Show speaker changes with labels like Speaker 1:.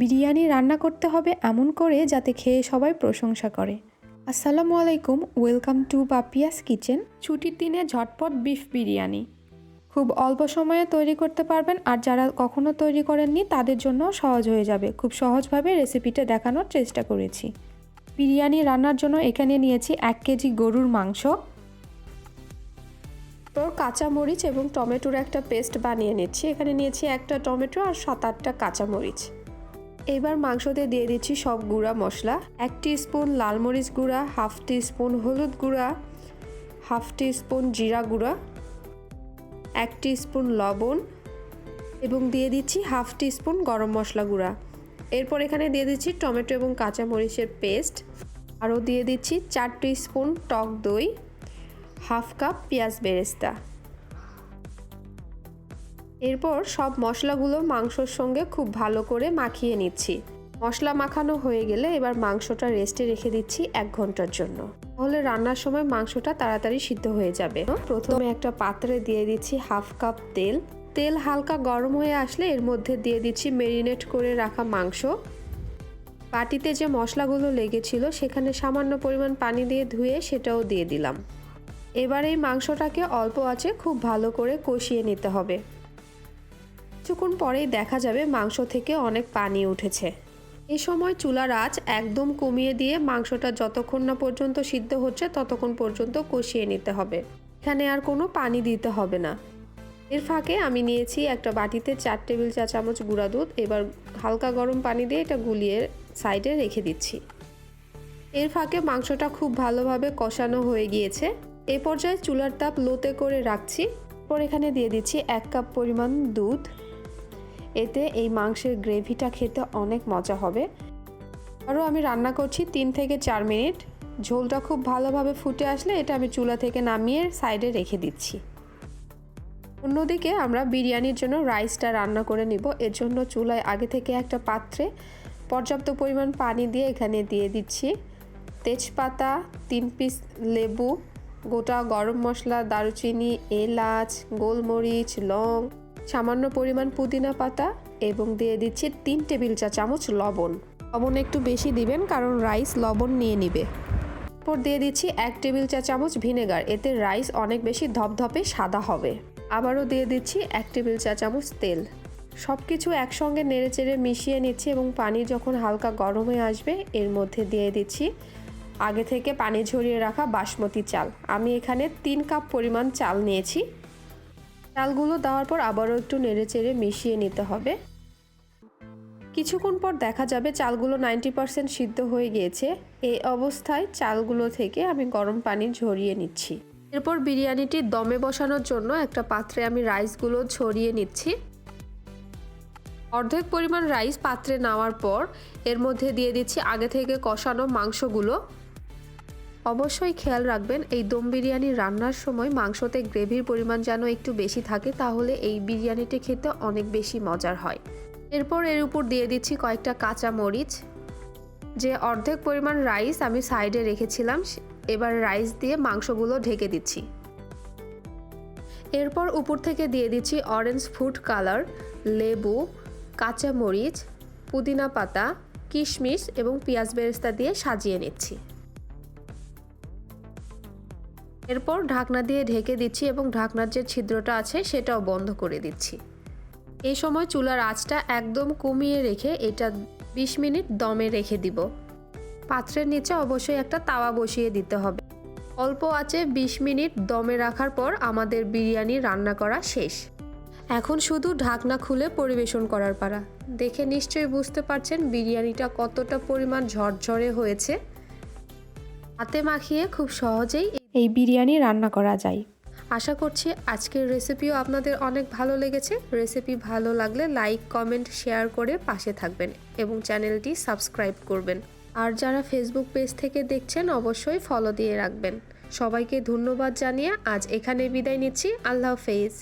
Speaker 1: বিরিয়ানি রান্না করতে হবে এমন করে যাতে খেয়ে সবাই প্রশংসা করে। আসসালামু আলাইকুম, ওয়েলকাম টু পাপিয়াস কিচেন। ছুটির দিনে ঝটপট বিফ বিরিয়ানি। খুব অল্প সময়ে তৈরি করতে পারবেন আর যারা কখনো তৈরি করেননি তাদের জন্য সহজ হয়ে যাবে। খুব সহজভাবে রেসিপিটা দেখানোর চেষ্টা করেছি। বিরিয়ানি রান্নার জন্য এখানে নিয়েছি এক কেজি গরুর মাংস। তোর কাঁচামরিচ এবং টমেটোর একটা পেস্ট বানিয়ে নিচ্ছি। এখানে নিয়েছি একটা টমেটো আর সাত আটটা কাঁচামরিচ। এবার মাংসতে দিয়ে দিচ্ছি সব গুঁড়া মশলা। এক স্পুন লাল মরিচ গুঁড়া, হাফ টি স্পুন হলুদ গুঁড়া, হাফ টি স্পুন জিরা গুঁড়া, এক স্পুন লবণ এবং দিয়ে দিচ্ছি হাফ টি স্পুন গরম মশলা গুঁড়া। এরপর এখানে দিয়ে দিচ্ছি টমেটো এবং কাঁচামরিচের পেস্ট। আরও দিয়ে দিচ্ছি চার স্পুন টক দই, হাফ কাপ পেঁয়াজ বেরেস্তা। এরপর সব মশলাগুলো মাংসর সঙ্গে খুব ভালো করে মাখিয়ে নিচ্ছি। মশলা মাখানো হয়ে গেলে এবার মাংসটা রেস্টে রেখে দিচ্ছি এক ঘণ্টার জন্য। তাহলে রান্নার সময় মাংসটা তাড়াতাড়ি সিদ্ধ হয়ে যাবে। প্রথমে একটা পাত্রে দিয়ে দিচ্ছি হাফ কাপ তেল। তেল হালকা গরম হয়ে আসলে এর মধ্যে দিয়ে দিচ্ছি মেরিনেট করে রাখা মাংস। বাটিতে যে মশলাগুলো লেগেছিল সেখানে সামান্য পরিমাণ পানি দিয়ে ধুয়ে সেটাও দিয়ে দিলাম। এবার এই মাংসটাকে অল্প আছে খুব ভালো করে কষিয়ে নিতে হবে। কিছুক্ষণ পরেই দেখা যাবে মাংস থেকে অনেক পানি উঠেছে। এই সময় চুলার আঁচ একদম কমিয়ে দিয়ে মাংসটা যতক্ষণ না পর্যন্ত সিদ্ধ হচ্ছে ততক্ষণ পর্যন্ত কষিয়ে নিতে হবে। এখানে আর কোনো পানি দিতে হবে না। এর ফাঁকে আমি নিয়েছি একটা বাটিতে চার টেবিল চা চামচ গুঁড়া দুধ, এবার হালকা গরম পানি দিয়ে এটা গুলিয়ে সাইডে রেখে দিচ্ছি। এর ফাঁকে মাংসটা খুব ভালোভাবে কষানো হয়ে গিয়েছে। এ পর্যায়ে চুলার তাপ লোতে করে রাখছি। পর এখানে দিয়ে দিচ্ছি এক কাপ পরিমাণ দুধ। এতে এই মাংসের গ্রেভিটা খেতে অনেক মজা হবে। আরও আমি রান্না করছি তিন থেকে চার মিনিট। ঝোলটা খুব ভালোভাবে ফুটে আসলে এটা আমি চুলা থেকে নামিয়ে সাইডে রেখে দিচ্ছি। অন্যদিকে আমরা বিরিয়ানির জন্য রাইসটা রান্না করে নিব। এর জন্য চুলায় আগে থেকে একটা পাত্রে পর্যাপ্ত পরিমাণ পানি দিয়ে এখানে দিয়ে দিচ্ছি। তেজপাতা, তিন পিস লেবু, গোটা গরম মশলা, দারুচিনি, এলাচ, গোলমরিচ, লং সামান্য পরিমাণ পুদিনা পাতা এবং দিয়ে দিচ্ছি তিন টেবিল চা চামচ লবণ। লবণ একটু বেশি দিবেন কারণ রাইস লবণ নিয়ে নিবে। এরপর দিয়ে দিচ্ছি এক টেবিল চা চামচ ভিনেগার, এতে রাইস অনেক বেশি ধপধপে সাদা হবে। আবারও দিয়ে দিচ্ছি এক টেবিল চা চামচ তেল। সব কিছু একসঙ্গে নেড়েচেড়ে মিশিয়ে নিচ্ছি এবং পানি যখন হালকা গরম হয়ে আসবে, এর মধ্যে দিয়ে দিচ্ছি আগে থেকে পানি ঝরিয়ে রাখা বাসমতি চাল। আমি এখানে তিন কাপ পরিমাণ চাল নিয়েছি। চালগুলো দেওয়ার পর আবারও একটু নেড়েচেড়ে মিশিয়ে নিতে হবে। কিছুক্ষণ পর দেখা যাবে চালগুলো নাইনটি পারসেন্ট সিদ্ধ হয়ে গিয়েছে। এই অবস্থায় চালগুলো থেকে আমি গরম পানি ঝরিয়ে নিচ্ছি। এরপর বিরিয়ানিটি দমে বসানোর জন্য একটা পাত্রে আমি রাইসগুলো ছড়িয়ে নিচ্ছি। অর্ধেক পরিমাণ রাইস পাত্রে নেওয়ার পর এর মধ্যে দিয়ে দিচ্ছি আগে থেকে কষানো মাংসগুলো। অবশ্যই খেয়াল রাখবেন, এই দম বিরিয়ানি রান্নার সময় মাংসতে গ্রেভির পরিমাণ যেন একটু বেশি থাকে, তাহলে এই বিরিয়ানিটি খেতে অনেক বেশি মজার হয়। এরপর এর উপর দিয়ে দিচ্ছি কয়েকটা কাঁচা মরিচ। যে অর্ধেক পরিমাণ রাইস আমি সাইডে রেখেছিলাম এবার রাইস দিয়ে মাংসগুলো ঢেকে দিচ্ছি। এরপর উপর থেকে দিয়ে দিচ্ছি অরেঞ্জ ফুড কালার, লেবু, কাঁচা মরিচ, পুদিনা পাতা, কিশমিশ এবং পেঁয়াজ বেরেস্তা দিয়ে সাজিয়ে নিচ্ছি। এরপর ঢাকনা দিয়ে ঢেকে দিচ্ছি এবং ঢাকনার যে ছিদ্রটা আছে সেটাও বন্ধ করে দিচ্ছি। এই সময় চুলার আঁচটা একদম কমিয়ে রেখে এটা বিশ মিনিট দমে রেখে দিব। পাত্রের নিচে অবশ্যই একটা তাওয়া বসিয়ে দিতে হবে। অল্প আছে বিশ মিনিট দমে রাখার পর আমাদের বিরিয়ানি রান্না করা শেষ। এখন শুধু ঢাকনা খুলে পরিবেশন করার পারা দেখে নিশ্চয়ই বুঝতে পারছেন বিরিয়ানিটা কতটা পরিমাণ ঝরঝরে হয়েছে। হাতে মাখিয়ে খুব সহজেই এই বিরিয়ানি রান্না করা যায়। আশা করছি আজকের রেসিপিও আপনাদের অনেক ভালো লেগেছে। রেসিপি ভালো লাগলে লাইক কমেন্ট শেয়ার করে পাশে থাকবেন এবং চ্যানেলটি সাবস্ক্রাইব করবেন। আর যারা ফেসবুক পেজ থেকে দেখছেন, অবশ্যই ফলো দিয়ে রাখবেন। সবাইকে ধন্যবাদ জানিয়ে আজ এখানে বিদায় নিচ্ছি। আল্লাহ হাফেজ।